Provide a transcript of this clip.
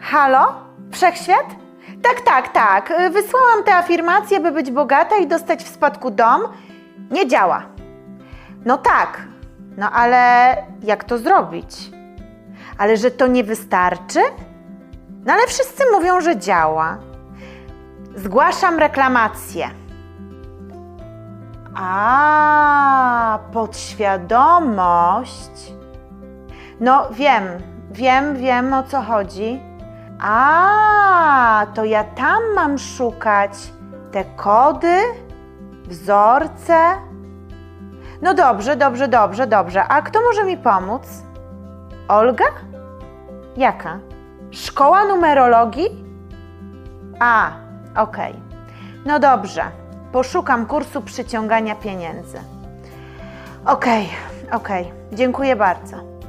Halo? Wszechświat? Tak, tak, tak. Y, Wysłałam te afirmacje, by być bogata i dostać w spadku dom. Nie działa. No tak, no ale jak to zrobić? Ale że to nie wystarczy? No ale wszyscy mówią, że działa. Zgłaszam reklamację. A, podświadomość. No wiem, wiem, wiem o co chodzi. A, to ja tam mam szukać te kody, wzorce. No dobrze, dobrze, dobrze, dobrze. A kto może mi pomóc? Olga? Jaka? Szkoła numerologii? A, okej. No dobrze. Poszukam kursu przyciągania pieniędzy. Okej, okej. Dziękuję bardzo.